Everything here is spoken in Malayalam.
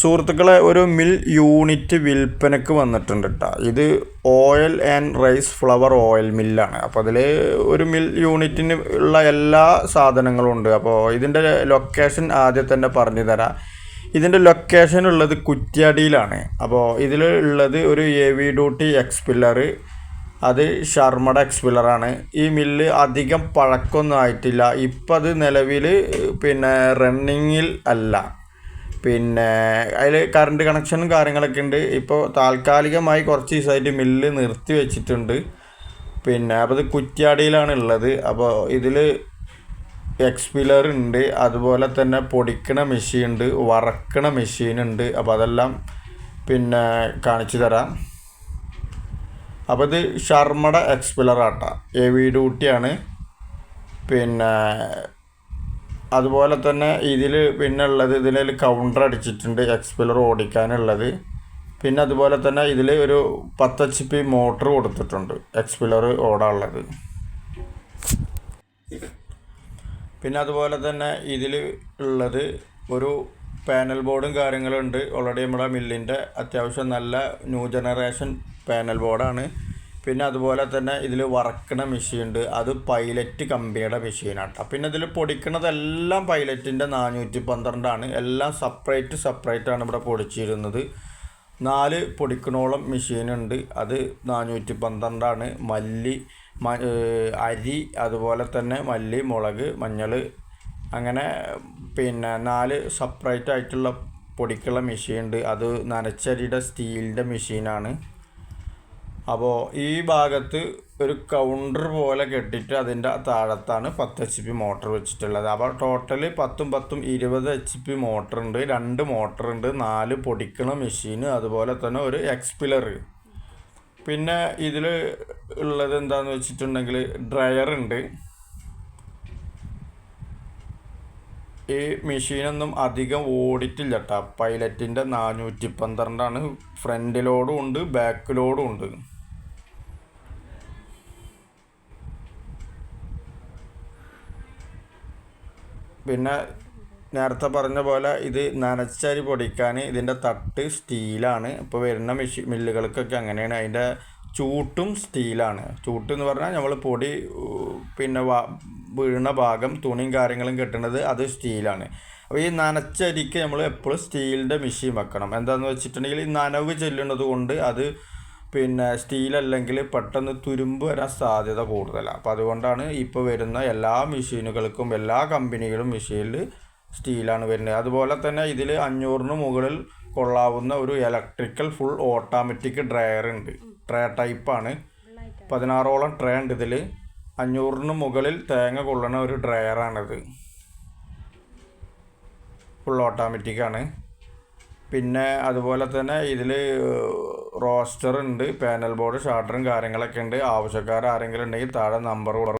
സുഹൃത്തുക്കളെ ഒരു മിൽ യൂണിറ്റ് വിൽപ്പനക്ക് വന്നിട്ടുണ്ട് കേട്ടോ ഇത് oil and rice flour oil മില്ലാണ്. അപ്പോൾ അതിൽ ഒരു മിൽ യൂണിറ്റിന് ഉള്ള എല്ലാ സാധനങ്ങളും ഉണ്ട്. അപ്പോൾ ഇതിന്റെ ലൊക്കേഷൻ ആദ്യം തന്നെ പറഞ്ഞു തരാം. ഇതിന്റെ ലൊക്കേഷൻ ഉള്ളത് കുറ്റ്യാടിയിലാണ്. അപ്പോൾ ഇതിൽ ഉള്ളത് ഒരു എ വി ഡ്യൂട്ടി എക്സ്പില്ലർ. അത് ഷർമട എക്സ്പില്ലറാണ് ഈ മില്ല് അധികം പഴക്കമൊന്നും ആയിട്ടില്ല. ഇപ്പം അത് നിലവിൽ പിന്നെ റണ്ണിങ്ങിൽ അല്ല. പിന്നെ അതിൽ കറണ്ട് കണക്ഷനും കാര്യങ്ങളൊക്കെ ഉണ്ട്. ഇപ്പോൾ താൽക്കാലികമായി കുറച്ച് ദിവസമായിട്ട് മില്ല് നിർത്തി വെച്ചിട്ടുണ്ട്. പിന്നെ അപ്പോൾ ഇത് കുറ്റ്യാടിയിലാണ് ഉള്ളത്. അപ്പോൾ ഇതിൽ എക്സ്പിലർ ഉണ്ട്. അതുപോലെ തന്നെ പൊടിക്കണ മെഷീൻ ഉണ്ട്. വറക്കണ മെഷീൻ ഉണ്ട്. അപ്പോൾ അതെല്ലാം പിന്നെ കാണിച്ചു തരാം. അപ്പോൾ ഇത് ഷർമ്മട എക്സ്പിലർ ആട്ട. എ വി ഡ്യൂട്ടിയാണ് പിന്നെ അതുപോലെ തന്നെ ഇതിൽ പിന്നെ ഉള്ളത് ഇതിൽ കൗണ്ടർ അടിച്ചിട്ടുണ്ട് എക്സ്പിലർ ഓടിക്കാനുള്ളത്. പിന്നെ അതുപോലെ തന്നെ ഇതിൽ ഒരു പത്ത് എച്ച് പി മോട്ടർ കൊടുത്തിട്ടുണ്ട് എക്സ്പിലർ ഓടാനുള്ളത്. പിന്നെ അതുപോലെ തന്നെ ഇതിൽ ഉള്ളത് ഒരു പാനൽ ബോർഡും കാര്യങ്ങളും ഉണ്ട്. ഓൾറെഡി നമ്മുടെ മില്ലിന്റെ അത്യാവശ്യം നല്ല ന്യൂ ജനറേഷൻ പാനൽ ബോർഡാണ് പിന്നെ അതുപോലെ തന്നെ ഇതിൽ വറക്കണ മെഷീൻ ഉണ്ട് അത് പൈലറ്റ് കമ്പനിയുടെ മെഷീനാണ് കേട്ടോ പിന്നെ ഇതിൽ പൊടിക്കണതെല്ലാം പൈലറ്റിന്റെ നാനൂറ്റി പന്ത്രണ്ടാണ് എല്ലാം സെപ്പറേറ്റ് സെപ്പറേറ്റ് ആണ് ഇവിടെ പൊടിച്ചിരുന്നത്. നാല് പൊടിക്കണോളം മെഷീനുണ്ട്. അത് നാനൂറ്റി പന്ത്രണ്ടാണ് മല്ലി അരി അതുപോലെ തന്നെ മല്ലി മുളക് മഞ്ഞൾ അങ്ങനെ പിന്നെ നാല് സെപ്പറേറ്റ് ആയിട്ടുള്ള പൊടിക്കുള്ള മെഷീൻ ഉണ്ട് അത് നനച്ചരിയുടെ സ്റ്റീലിന്റെ മെഷീനാണ്. അപ്പോൾ ഈ ഭാഗത്ത് ഒരു കൗണ്ടർ പോലെ കെട്ടിയിട്ട് അതിന്റെ താഴത്താണ് പത്ത് എച്ച് പി മോട്ടർ വെച്ചിട്ടുള്ളത്. അപ്പോൾ ടോട്ടൽ പത്തും പത്തും ഇരുപത് എച്ച് പി മോട്ടർ ഉണ്ട് രണ്ട് മോട്ടർ ഉണ്ട് നാല് പൊടിക്കണ മെഷീൻ അതുപോലെ തന്നെ ഒരു എക്സ്പിലർ പിന്നെ ഇതിൽ ഉള്ളത് എന്താണെന്ന് വെച്ചിട്ടുണ്ടെങ്കിൽ ഡ്രയർ ഉണ്ട്. ഈ മെഷീനൊന്നും അധികം ഓടിട്ടില്ല കേട്ടോ പൈലറ്റിന്റെ നാനൂറ്റി പന്ത്രണ്ടാണ് ഫ്രണ്ട് ലോഡും ഉണ്ട് ബാക്ക് ലോഡും ഉണ്ട്. പിന്നെ നേരത്തെ പറഞ്ഞ പോലെ ഇത് നനച്ചരി പൊടിക്കാൻ ഇതിന്റെ തട്ട് സ്റ്റീലാണ്. ഇപ്പോൾ വരുന്ന മെഷീൻ മില്ലുകൾക്കൊക്കെ അങ്ങനെയാണ്. അതിന്റെ ചൂട്ടും സ്റ്റീലാണ്. ചൂട്ട് എന്ന് പറഞ്ഞാൽ നമ്മൾ പൊടി പിന്നെ വീഴുന്ന ഭാഗം തുണിയും കാര്യങ്ങളും കെട്ടുന്നത് അത് സ്റ്റീലാണ്. അപ്പോൾ ഈ നനച്ചരിക്ക് നമ്മൾ എപ്പോഴും സ്റ്റീലിന്റെ മെഷീൻ വെക്കണം. എന്താണെന്ന് വെച്ചിട്ടുണ്ടെങ്കിൽ ഈ നനവ് ചെല്ലുന്നത് കൊണ്ട് അത് പിന്നെ സ്റ്റീൽ അല്ലെങ്കിൽ പെട്ടെന്ന് തുരുമ്പ് വരാൻ സാധ്യത കൂടുതലാണ്. അപ്പോൾ അതുകൊണ്ടാണ് ഇപ്പോൾ വരുന്ന എല്ലാ മെഷീനുകൾക്കും എല്ലാ കമ്പനികളും മെഷീനിൽ സ്റ്റീലാണ് വരുന്നത്. അതുപോലെ തന്നെ ഇതിൽ അഞ്ഞൂറിന് മുകളിൽ കൊള്ളാവുന്ന ഒരു ഇലക്ട്രിക്കൽ ഫുൾ ഓട്ടോമാറ്റിക് ഡ്രയർ ഉണ്ട്. ട്രേ ടൈപ്പാണ് പതിനാറോളം ട്രേ ഉണ്ട് ഇതിൽ അഞ്ഞൂറിന് മുകളിൽ തേങ്ങ കൊള്ളണ ഒരു ഡ്രയറാണിത് ഫുൾ ഓട്ടോമാറ്റിക്കാണ് പിന്നെ അതുപോലെ തന്നെ ഇതിൽ റോസ്റ്റർ ഉണ്ട് പാനൽ ബോർഡ് ഷാർട്ടറും കാര്യങ്ങളൊക്കെ ഉണ്ട്. ആവശ്യക്കാർ ആരെങ്കിലും ഉണ്ടെങ്കിൽ താഴെ നമ്പർ